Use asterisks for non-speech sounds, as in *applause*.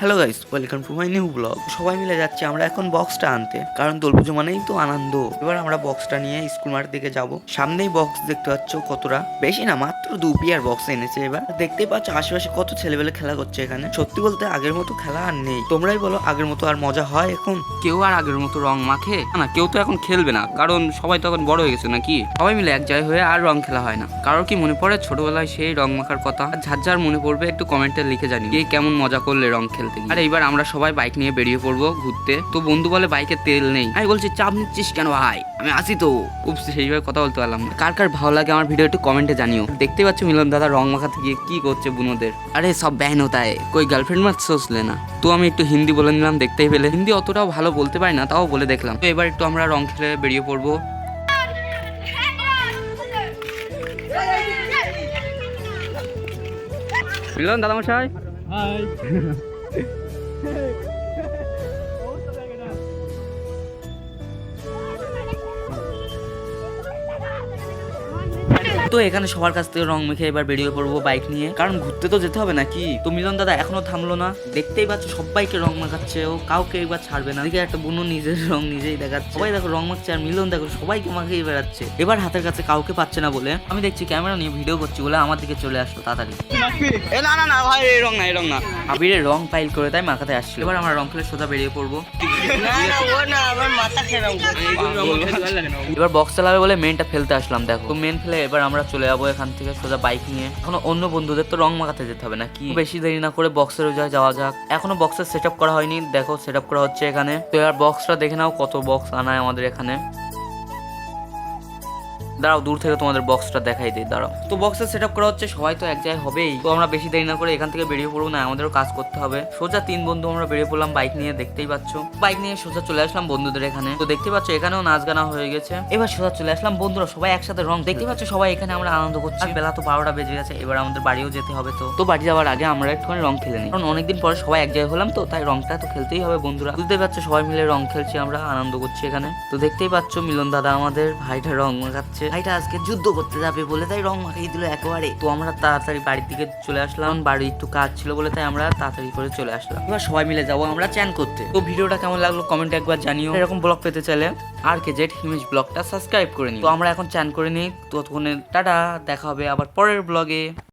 Hello guys welcome to my new blog সবাই মিলে যাচ্ছি আমরা এখন বক্সটা আনতে, কারণ দোলপুজো মানেই তো আনন্দ। এবার আমরা বক্সটা নিয়ে স্কুল মাঠ দিকে যাব। সামনেই বক্স দেখতে পাচ্ছ কতটা। বেশি না, মাত্র দু পিয়ার বক্স এনেছে এবার। দেখতেই পাচ্ছ আশেপাশে কত ছেলেবেলে খেলা করছে এখানে। সত্যি বলতে আগের মতো খেলা আর নেই। তোমরাই বলো আগের মতো আর মজা হয় এখন? কেউ আর আগের মতো রং মাখে? না কেউ তো এখন খেলবে না। কারণ সবাই তো এখন বড় হয়ে গেছে নাকি? সবাই মিলে এক জায়গায় হয়ে আর রং খেলা হয় না। কারোর কি মনে পড়ে? ছোটবেলায় সেই রং মাখার কথা? যার যার মনে পড়বে? একটু কমেন্টে লিখে জানি কে কেমন মজা করলে রং ফেলতে আরে এবার আমরা সবাই বাইক নিয়ে বেরিয়ে পড়ব ঘুরতে। তো বন্ধু বলে বাইকে তেল নেই। আমি বলছি চাপ নিচ্ছিস কেন ভাই? আমি আসি তো। খুব সেইভাবে কথা বলতে পারলাম কার কার ভালো লাগে আমার ভিডিও একটু কমেন্টে জানিও। দেখতে পাচ্ছ মিলন দাদা রং মাখাতে গিয়ে কি করছে বুনোদের? আরে সব ব্যান হতায় কই গার্লফ্রেন্ড মাছ সোসলে না? তো আমি একটু হিন্দি বলে নিলাম দেখতেই পেলে। হিন্দি অতটাও ভালো বলতে পারি না তাও বলে দেখলাম। তো এবার একটু আমরা রং খেলে বেরিয়ে পড়ব। মিলন দাদামশাই? High *laughs* Yeah. *laughs* তো এখানে সবার কাছ থেকে রং মেখে এবার বেরিয়ে পড়ব বাইক নিয়ে। কারণ ঘুরতে তো যেতে হবে নাকি তো মিলন দাদা এখনও থামলো না। দেখতেই পাচ্ছ সবাইকে রং মাখাচ্ছে। ও কাউকে এবার ছাড়বে না। এদিকে একটা বুনো নিজের রং নিজেই দেখাচ্ছে। সবাই দেখো রং মাখছে আর মিলন দেখো সবাইকে মাখিয়ে বেড়াচ্ছে। এবার হাতের কাছে কাউকে পাচ্ছে না বলে আমি দেখছি ক্যামেরা নিয়ে ভিডিও করছি বলে আমার দিকে চলে আসলো তাড়াতাড়ি। না না না ভাই এই রং না এই রং না। আবিরের রং পাইল করে তাই মাখাতে আসছিল। এবার আমরা রং খেলে সোজা বেরিয়ে পড়ব। এবার বক্স চালাবে বলে মেনটা ফেলতে আসলাম দেখো। মেন ফেলে এবার আমরা চলে যাব এখান থেকে সোজা বাইক নিয়ে। এখনও অন্য বন্ধুদের তো রং মাখাতে যেতে হবে না কি বেশি দেরি না করে বক্সের যা যাওয়া যাক। এখনও বক্সের সেট করা হয়নি। দেখো সেট করা হচ্ছে এখানে। তো এবার বক্সটা দেখে নাও কত বক্স আনায় আমাদের এখানে। দাঁড়াও, দূর থেকে তোমাদের বক্সটা দেখাই দিই, দাঁড়াও। তো বক্সের সেট আপ করা হচ্ছে, সবাই তো এক জায়গায় হবেই। তো আমরা বেশি দেরি না করে এখান থেকে বেরিয়ে পড়ব, না, আমাদেরও কাজ করতে হবে। সোজা তিন বন্ধু আমরা বেরিয়ে পড়লাম বাইক নিয়ে দেখতেই পাচ্ছ। বাইক নিয়ে সোজা চলে আসলাম বন্ধুদের এখানে। তো দেখতে পাচ্ছ, এখানেও নাচ গানা হয়ে গেছে। এবার সোজা চলে আসলাম, বন্ধুরা সবাই একসাথে রং। দেখতে পাচ্ছ, সবাই এখানে আমরা আনন্দ করছি। বেলা তো বারোটা বেজে গেছে, এবার আমাদের বাড়িও যেতে হবে তো। তো বাড়ি যাওয়ার আগে আমরা একটুখানি রং খেলে নিই। কারণ অনেকদিন পরে সবাই এক জায়গায় হলাম তো, তাই রংটা তো খেলতেই হবে বন্ধুরা। বুঝতেই পারছ, সবাই মিলে রং খেলছি, আমরা আনন্দ করছি এখানে। তো দেখতেই পাচ্ছ, মিলন দাদা আমাদের ভাইটা রং মাখাচ্ছে। ভাইটা আজকে যুদ্ধ করতে যাবে বলে তাই রং মাখিয়ে দিল একেবারে। তো আমরা তাড়াতাড়ি বাড়ির দিকে চলে আসলাম। বাড়ির একটু কাজ ছিল বলে তাই আমরা তাড়াতাড়ি করে চলে আসলাম। এবার সবাই মিলে যাব আমরা চ্যান করতে। তো ভিডিওটা কেমন লাগল কমেন্টে একবার জানিও। এরকম ব্লগ পেতে চাইলে আর কে জেড হিমেজ ব্লগটা সাবস্ক্রাইব করে নিই তো আমরা এখন চ্যান করে নিই। ততক্ষণে টাটা, দেখা হবে আবার পরের ব্লগে